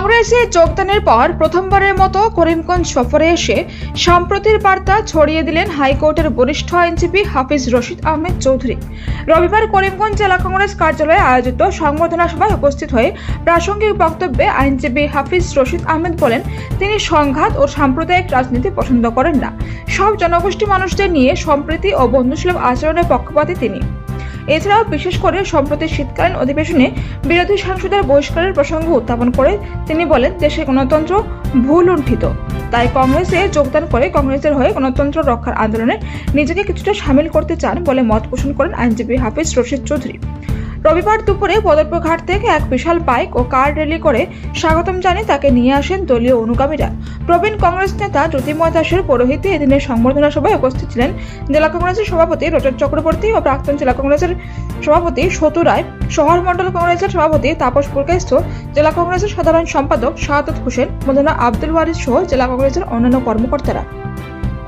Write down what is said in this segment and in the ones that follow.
কংগ্রেসে যোগদানের পর প্রথমবারের মতো করিমগঞ্জ সফরে এসে সম্প্রতির বার্তা ছড়িয়ে দিলেন হাইকোর্টের বরিষ্ঠ আইনজীবী হাফিজ রশিদ আহমেদ চৌধুরী। রবিবার করিমগঞ্জ জেলা কংগ্রেস কার্যালয়ে আয়োজিত সংবর্ধনা সভায় উপস্থিত হয়ে প্রাসঙ্গিক বক্তব্যে আইনজীবী হাফিজ রশিদ আহমেদ বলেন, তিনি সংঘাত ও সাম্প্রদায়িক রাজনীতি পছন্দ করেন না। সব জনগোষ্ঠী মানুষদের নিয়ে সম্প্রীতি ও বন্ধুসুলভ আচরণের পক্ষপাতী তিনি। এছাড়াও বিশেষ করে সম্প্রতি শীতকালীন অধিবেশনে বিরোধী সাংসদের বহিষ্কারের প্রসঙ্গ উত্থাপন করে তিনি বলেন দেশের গণতন্ত্র ভুল উঠিত তাই কংগ্রেসে যোগদান করে কংগ্রেসের হয়ে গণতন্ত্র রক্ষার আন্দোলনে নিজেকে কিছুটা সামিল করতে চান বলে মত পোষণ করেন আইনজীবী হাফিজ রশিদ চৌধুরী। রবিবার দুপুরে বদরপুর থেকে এক বিশাল বাইক ও কার র্যালি করে স্বাগতম জানিয়ে তাকে নিয়ে আসেন দলীয় অনুগামীরা। প্রবীণ কংগ্রেস নেতা জ্যোতির্ময় দাসের পৌরোহিত্যে এদিনের সংবর্ধনা সভায় উপস্থিত ছিলেন জেলা কংগ্রেসের সভাপতি রজত চক্রবর্তী ও প্রাক্তন জেলা কংগ্রেসের সভাপতি সতু রায়, শহর মণ্ডল কংগ্রেসের সভাপতি তাপস পুরকাইস্থ জেলা কংগ্রেসের সাধারণ সম্পাদক শাহাদত হোসেন, মদনা আব্দুল ওয়ারিস সহ জেলা কংগ্রেসের অন্যান্য কর্মকর্তারা।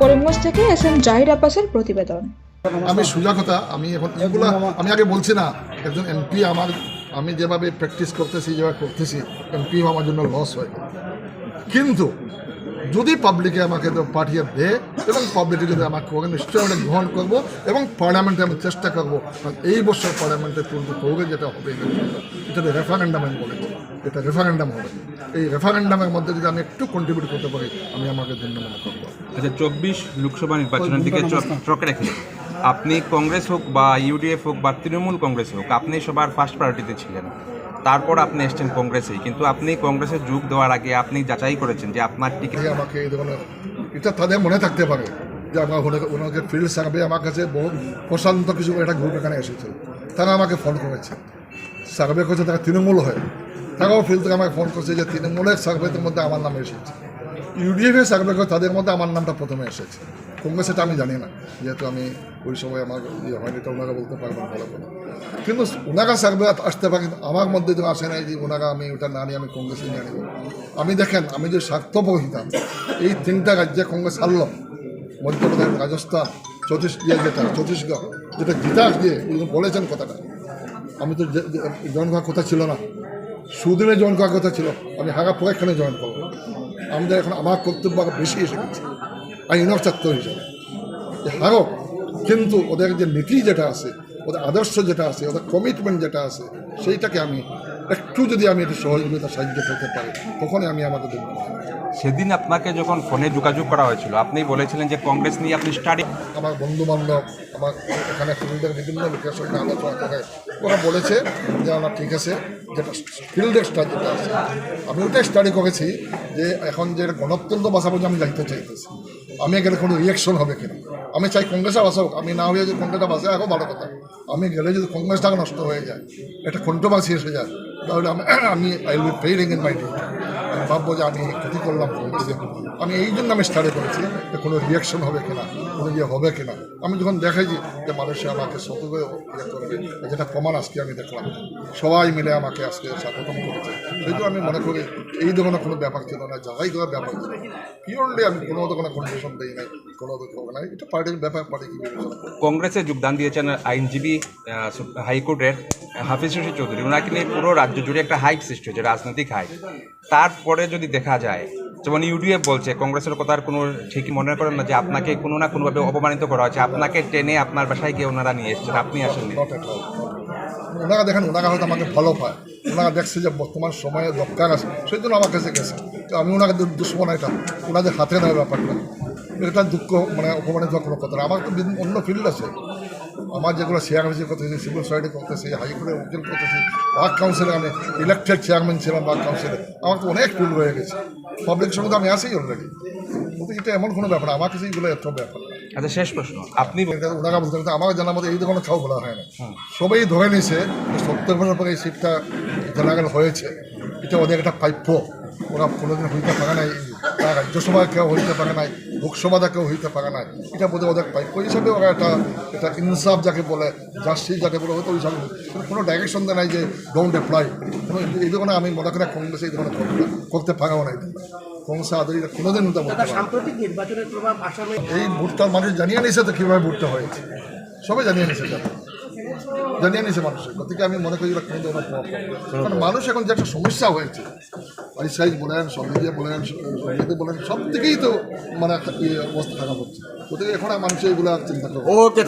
করিমগঞ্জ থেকে এস এম জাহির আব্বাসের প্রতিবেদন। আমি সোজা কথা আমি এখন এগুলা আমি আগে বলছি না একজন এমপি আমার আমি যেভাবে প্র্যাকটিস করতেছি যেভাবে করতেছি এমপি আমার জন্য লস হয়। কিন্তু যদি পাবলিকে আমাকে পাঠিয়ে দেয় এবং পাবলিকে যদি আমাকে করে নিশ্চয়ই আমি গ্রহণ করব এবং পার্লামেন্টে আমি চেষ্টা করব কারণ এই বছর পার্লামেন্টে তুলতে করবে যেটা হবে এটা রেফারেন্ডাম আমি বলেছি এটা রেফারেন্ডাম হবে। এই রেফারেন্ডামের মধ্যে যদি আমি একটু কন্ট্রিবিউট করতে পারি আমি আমাকে ধন্য মনে করব। আচ্ছা চব্বিশ লোকসভা নির্বাচনের দিকে চোখ রেখে আপনি কংগ্রেস হোক বা ইউডিএফ হোক বা তৃণমূল কংগ্রেস হোক, আপনি সবার ফার্স্ট প্রায়োরিটিতে ছিলেন। তারপর আপনি এসছেন কংগ্রেসেই। কিন্তু আপনি কংগ্রেসে যোগ দেওয়ার আগে আপনি যাচাই করেছেন যে আপনার টিকিট আমাকে এটা তাদের মনে থাকতে পারে যে আমার ওনাকে ফিল্ড সার্ভে আমার কাছে বহু প্রশান্ত কিছু একটা গ্রুপ এখানে এসেছে। তারা আমাকে ফোন করেছে। সার্ভে করছে, তারা তৃণমূল হয়। তারাও ফিল্ড থেকে আমাকে ফোন করছে যে তৃণমূলের সার্ভের মধ্যে আমার নাম এসেছে। ইউডিএফের সার্ভে করে তাদের মধ্যে আমার নামটা প্রথমে এসেছে। কংগ্রেস এটা আমি জানি না। যেহেতু আমি ওই সময় আমার ইয়ে হয়নি, তো ওনারা বলতে পারবেন ভালো করে। কিন্তু ওনারা সার্ভে আসতে পারে আমার মধ্যে তো আসে নাই যে ওনারা আমি ওটা না নিয়ে আমি কংগ্রেসে নিয়ে আনিব আমি দেখেন, আমি যে স্বার্থপর হইতাম এই তিনটা রাজ্যে কংগ্রেস হারল। মধ্যপ্রদেশ, রাজস্থান ছত্তিশ ইয়ে যেটা ছত্তিশগড় যেটা গীতা দিয়ে বলেছেন কথাটা। আমি তো জয়েন করার কথা ছিল না। সুদিনে জয়েন করার কথা ছিল। আমি হাগা পরে এখানে জয়েন করব। আমাদের এখন, আমার কর্তব্য বেশি এসে গেছে। আইনর ছাত্র হিসেবে। যে হারক কিন্তু ওদের যে নীতি যেটা আছে ওদের আদর্শ যেটা আছে ওদের কমিটমেন্ট যেটা আছে সেইটাকে আমি একটু যদি আমি একটু সহযোগিতা সাহায্য করতে পারি তখনই আমি আমাকে দেখব। সেদিন আপনাকে যখন ফোনে যোগাযোগ করা হয়েছিল আপনি বলেছিলেন যে কংগ্রেস নিয়ে আপনি স্টাডি আমার বন্ধু বান্ধব আমার এখানে ফিল্ডের বিভিন্ন লোকের সঙ্গে আলোচনা করে ওরা বলেছে যে আমার ঠিক আছে যেটা ফিল্ডের স্টাডি যেটা আছে। আমি ওটাই স্টাডি করেছি যে এখন যে গণতন্ত্র বাঁচাবো আমি যাইতে চাইতেছি। আমি গেলে কোনো রিয়াকশন হবে কিনা? আমি চাই কংগ্রেসে হোক। আমি না হয়ে যদি কংগ্রেসটা বাঁচে আরও ভালো কথা। আমি গেলে যদি কংগ্রেসটাকে নষ্ট হয়ে যায়, একটা কন্ট্রোভার্সি এসে যায়, তাহলে আমি আমি I will failing in my duty ভাববো যে আমি ক্ষতি করলাম আমি এই জন্য আমি স্টাডি করেছি যে কোনো রিয়াকশন হবে কিনা, কোনো ইয়ে হবে কিনা। আমি যখন দেখেছি যে মানুষে আমাকে সতর্ক ইয়ে করবে যেটা প্রমাণ আজকে আমি দেখলাম, সবাই মিলে আমাকে আজকে স্বাগতম করেছে। সেহেতু আমি মনে করি এই ধরনের কোনো ব্যাপার ছিল না যারাই করার ব্যাপার ছিল। পিওরলি আমি কোনো কোনো কন্ডিশন দিই নাই, কোনো হবে নাই এটা পার্টির ব্যাপার, পার্টি কংগ্রেসে যোগদান দিয়েছেন আইনজীবী হাইকোর্টের হাফিজ রশিদ চৌধুরী। ওনাকে নিয়ে পুরো রাজ্য জুড়ে একটা হাইপ সৃষ্টি হয়েছে, রাজনৈতিক হাইপ তারপরে যদি দেখা যায়, যেমন ইউডিএফ বলছে, কংগ্রেসের কথার কোনো ঠিক মনে করেন না যে আপনাকে কোনো না কোনোভাবে অপমানিত করা হয়েছে। আপনাকে টেনে আপনার বাসায় গিয়ে ওনারা নিয়ে এসেছেন। আপনি আসেননি? ওনারা দেখেন ওনারা হয়তো আমাকে ফলো পায় ওনারা দেখছে যে বর্তমান সময়ে দরকার আছে। সেই জন্য আমার কাছে গেছে। তো আমি ওনাকে দুশ্মন এটা ওনাদের হাতে নেয় ব্যাপারটা। এটা দুঃখ মানে অপমানিত কোনো কথা না। আমার তো অন্য ফিল্ড আছে। আমার যেগুলো শেয়ার হয়েছে করতেছি সিভিল সোসাইটি করতেছি হাইকোর্টে উকিল করতেছি বার্ড কাউন্সিলে আমি ইলেকটেড চেয়ারম্যান ছিলাম বার্ড কাউন্সিলে আমার তো অনেক ফিল্ড রয়ে গেছে। পাবলিক সঙ্গে আমি আসি অলরেডি কিন্তু এটা এমন কোনো ব্যাপার আমার কাছে এগুলো এত ব্যাপার আচ্ছা শেষ প্রশ্ন। আপনি ওনারা বলতে পারেন, আমার জানার মতো এই ধরনের কাউ বলা হয় না। সবাই ধরে নিছে যে সত্তর বছর পরে এই সিটটা জেনারেল হয়েছে। এটা ওদের একটা প্রাপ্য। ওরা কোনোদিন হইতে পারে নাই। তারা রাজ্যসভা কেউ হইতে পারে নাই লোকসভাতে কেউ হইতে পারে নাই। এটা বোধহয় ওদের প্রাপ্য হিসাবে ওরা একটা এটা ইনসাফ যাকে বলে জাস্টিস যাকে বলে হয়তো ওই হিসাবে কোনো ডাইরেকশন দেয় নাই যে ডোন্ট অ্যাপ্লাই এই ধরনের আমি মনে করি কংগ্রেস এই ধরনের করতে পারেও নাই। কংগ্রেস আদরি কোনোদিন এটা বলতে পারে সাম্প্রতিক নির্বাচনের প্রভাব আসামে এই ভোটটা মানুষ জানিয়ে নিয়েছে তো কীভাবে ভোটটা হয়েছে। সবাই জানিয়ে নিয়েছে জানিয়ে নিয়েছে মানুষের গতিকে আমি মনে করি কোনো ধরনের প্রভাব কারণ মানুষ এখন যে একটা সমস্যা হয়েছে সাইজ বলেন সমিলিয়া বলেন সমিলিয়াতে বলেন সব থেকেই তো মানে একটা ইয়ে অবস্থা খারাপ হচ্ছে। গতিকে এখন আর মানুষ এইগুলো আর চিন্তা করবে ওকে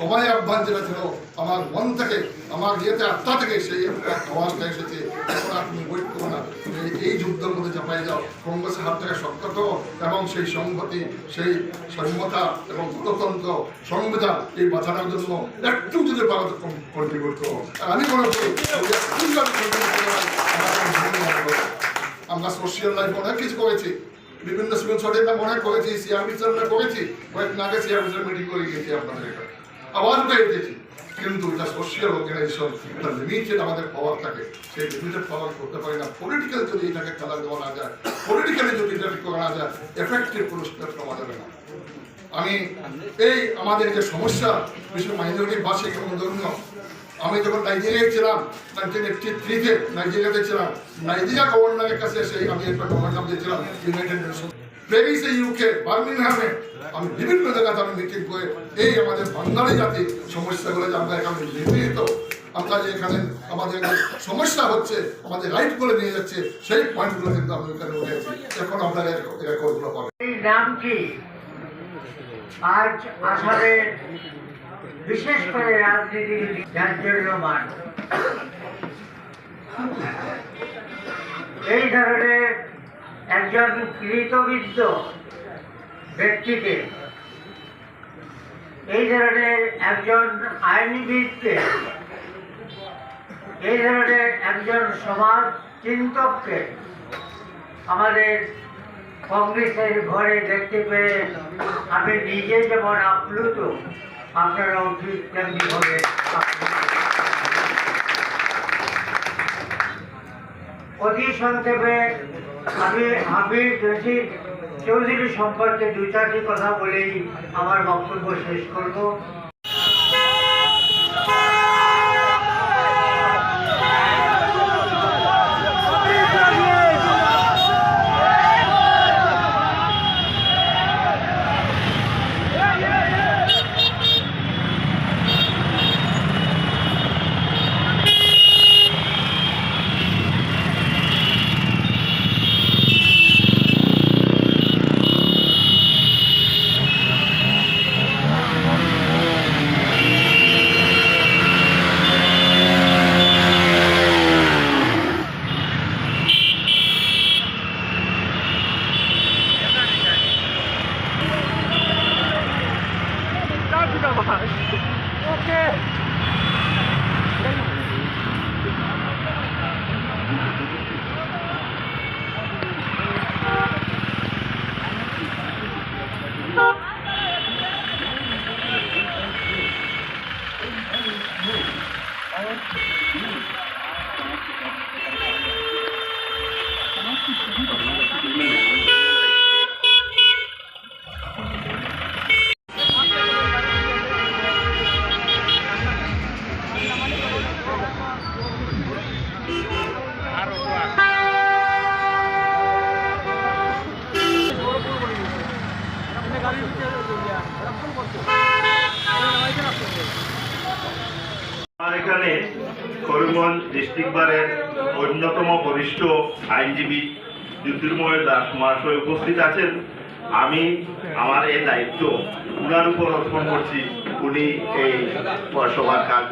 সবাই আহ্বান যেটা ছিল আমার মন থেকে আমার ইয়েতে আত্মা থেকে সেই আওয়াজটা এসেছে। এখন আর এই যুদ্ধের মধ্যে চাপাই যাও। কংগ্রেসের হাত থেকে শক্ত এবং সেই সংহতি, সেই সভ্যতা এবং গণতন্ত্র, সংবিধান এই বাঁচানোর জন্য একটু যদি পারো কন্ট্রিবিউট করো আমি মনে করি আমার। আমরা সোশ্যাল লাইফ অনেক কিছু করেছি। বিভিন্ন সিভিল সোসাইটিতে অনেক করেছি সিআরবি সার্ভে করেছি। কয়েকদিন আগে সিআরবি মিটিং করে গেছি আপনাদের এখানে। আবার উঠে গেছি কিন্তু এটা সোশ্যাল অর্গানাইজেশন এটা লিমিটেড আমাদের পাওয়ার থাকে। সেই লিমিটেড করতে না। পলিটিক্যাল যদি এটাকে দেওয়া না যায় পলিটিক্যালি যদি এটা করা না যায় এফেক্টিভ কোনো স্টেপ নেওয়া যাবে না। আমি এই আমাদের যে সমস্যা, বিশেষ মাইনরিটি ভাষিক এবং ধর্মীয়, আমি যখন নাইজেরিয়ায় ছিলাম থ্রিতে নাইজেরিয়াতে ছিলাম নাইজেরিয়া গভর্নরের কাছে আমি একটা গভর্নর দিয়েছিলাম ইউনাইটেড নেশন প্যারিসে ইউকে বার্মিংহামে আমি বিভিন্ন জায়গাতে আমি মিটিং করে এই আমাদের বাঙালি জাতির সমস্যাগুলো যে আমরা নির্মিত আমরা এখানে আমাদের সমস্যা হচ্ছে, আমাদের রাইট করে নিয়ে যাচ্ছে, সেই পয়েন্টগুলো কিন্তু আমি এখানে উঠেছি এখন আপনারা এই রেকর্ডগুলো পাবেন এই নামটি আজ আসামের বিশেষ করে রাজনীতির জাজ্জল্যমান এই ধরনের একজন কৃতবিদ্য ব্যক্তিকে, এই ধরনের একজন আইনবিদকে এই ধরনের একজন সমাজ চিন্তককে আমাদের কংগ্রেসের ঘরে দেখতে পেয়ে আমি নিজে যেমন আপ্লুত, আপনারাও ঠিক তেমনি ভাবে অতি সংক্ষেপে আমি হাবিব রশিদ চৌধুরী সম্পর্কে দু চারটি কথা বলেই আমার বক্তব্য শেষ করব। আমার এখানে করিমগঞ্জ ডিস্ট্রিক্ট বারের অন্যতম বরিষ্ঠ আইনজীবী জ্যোতির্ময় দাস মহাশয় উপস্থিত আছেন। আমি আমার এই দায়িত্ব উনার উপর অর্পণ করছি। উনি এই সভার কাজ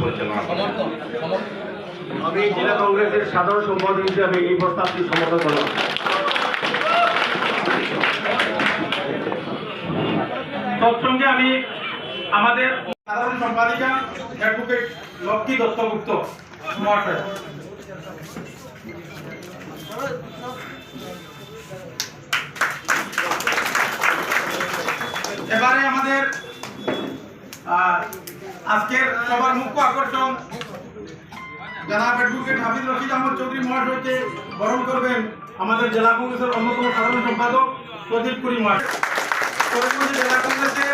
পরিচালনা করেন। আমি জেলা কংগ্রেসের সাধারণ সম্পাদক হিসাবে এই প্রস্তাবটি সমর্থন করলাম। তৎসঙ্গে আমি আমাদের সাধারণ সম্পাদিকা অ্যাডভোকেট লক্ষ্মী দত্তগুপ্ত মহাশয়। এবারে আমাদের আহ, আজকের সবার মুখ্য আকর্ষণ জনাব অ্যাডভোকেট হাফিজ রশিদ আহমদ চৌধুরী মহাশয়কে বরণ করবেন, আমাদের জেলা কংগ্রেসের অন্যতম সাধারণ সম্পাদক প্রদীপ পুরী মহাশয় জেলা কংগ্রেসের